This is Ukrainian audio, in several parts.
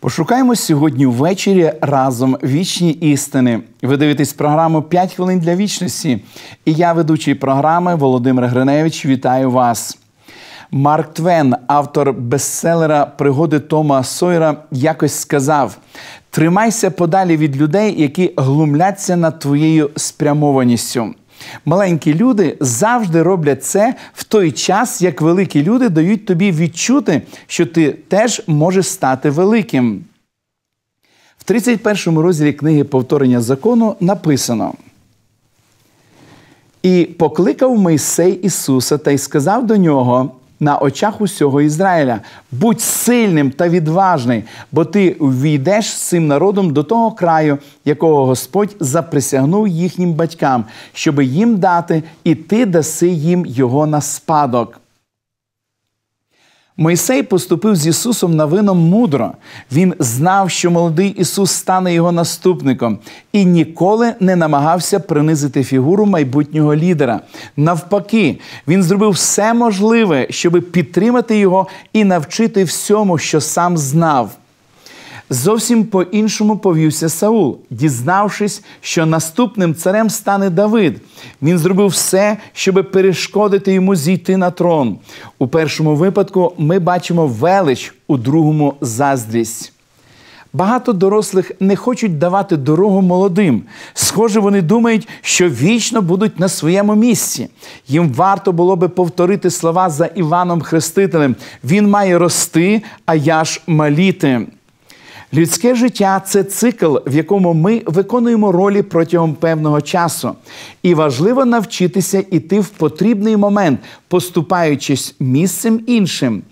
Пошукаємо сьогодні ввечері разом вічні істини. Ви дивитесь програму «5 хвилин для вічності. І я, ведучий програми Володимир Гриневич, вітаю вас. Марк Твен, автор бестселера Пригоди Тома Сойера, якось сказав: тримайся подалі від людей, які глумляться над твоєю спрямованістю. Маленькі люди завжди роблять це в той час, як великі люди дають тобі відчути, що ти теж можеш стати великим. В 31 розділі книги Повторення закону написано. І покликав Мойсей Ісуса та й сказав до нього на очах усього Ізраїля: будь сильним та відважний, бо ти увійдеш з цим народом до того краю, якого Господь заприсягнув їхнім батькам, щоби їм дати, і ти даси їм його на спадок. Мойсей поступив з Ісусом Навином мудро. Він знав, що молодий Ісус стане його наступником, і ніколи не намагався принизити фігуру майбутнього лідера. Навпаки, він зробив все можливе, щоб підтримати його і навчити всьому, що сам знав. Зовсім по-іншому повівся Саул, дізнавшись, що наступним царем стане Давид. Він зробив все, щоб перешкодити йому зійти на трон. У першому випадку ми бачимо велич, у другому заздрість. Багато дорослих не хочуть давати дорогу молодим. Схоже, вони думають, що вічно будуть на своєму місці. Їм варто було би повторити слова за Іваном Хрестителем: Він має рости, а я ж маліти. Людське життя це цикл, в якому ми виконуємо ролі протягом певного часу. І важливо навчитися йти в потрібний момент, поступаючись місцем іншим.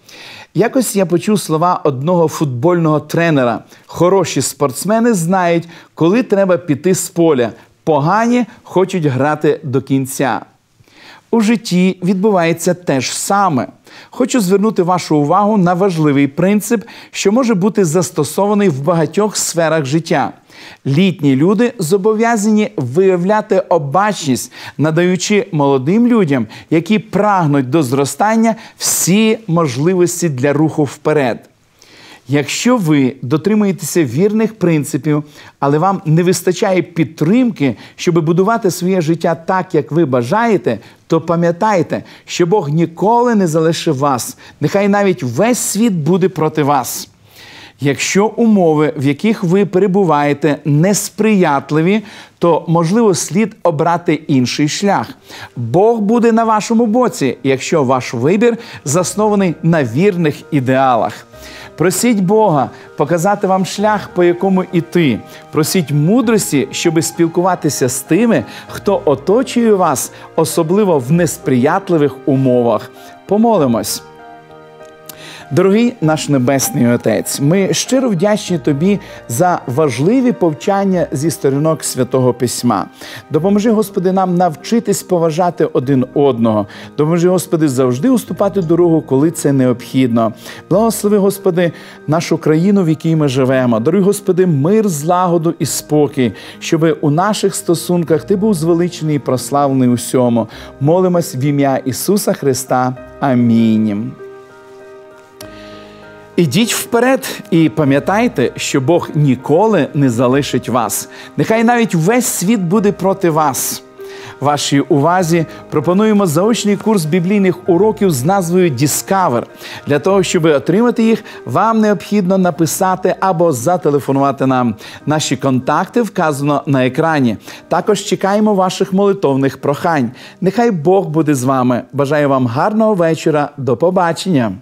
Якось я почув слова одного футбольного тренера: хороші спортсмени знають, коли треба піти з поля, погані хочуть грати до кінця. У житті відбувається те ж саме. Хочу звернути вашу увагу на важливий принцип, що може бути застосований в багатьох сферах життя. Літні люди зобов'язані виявляти обачність, надаючи молодим людям, які прагнуть до зростання всі можливості для руху вперед. Якщо ви дотримуєтеся вірних принципів, але вам не вистачає підтримки, щоб будувати своє життя так, як ви бажаєте, то пам'ятайте, що Бог ніколи не залишив вас. Нехай навіть весь світ буде проти вас. Якщо умови, в яких ви перебуваєте, несприятливі, то можливо слід обрати інший шлях. Бог буде на вашому боці, якщо ваш вибір заснований на вірних ідеалах. Просіть Бога показати вам шлях, по якому іти. Просіть мудрості, щоби спілкуватися з тими, хто оточує вас, особливо в несприятливих умовах. Помолимось. Дорогий наш Небесний Отець, ми щиро вдячні Тобі за важливі повчання зі сторінок святого Письма. Допоможи, Господи, нам навчитись поважати один одного. Допоможи, Господи, завжди уступати дорогу, коли це необхідно. Благослови, Господи, нашу країну, в якій ми живемо. Дорогі Господи, мир, злагоду і спокій, щоб у наших стосунках Ти був звеличений і прославлений усьому. Молимось в ім'я Ісуса Христа. Амінь. Ідіть вперед і пам'ятайте, що Бог ніколи не залишить вас. Нехай навіть весь світ буде проти вас. Вашій увазі пропонуємо заочний курс біблійних уроків з назвою Discover. Для того, щоб отримати їх, вам необхідно написати або зателефонувати нам. Наші контакти вказано на екрані. Також чекаємо ваших молитовних прохань. Нехай Бог буде з вами. Бажаю вам гарного вечора. До побачення!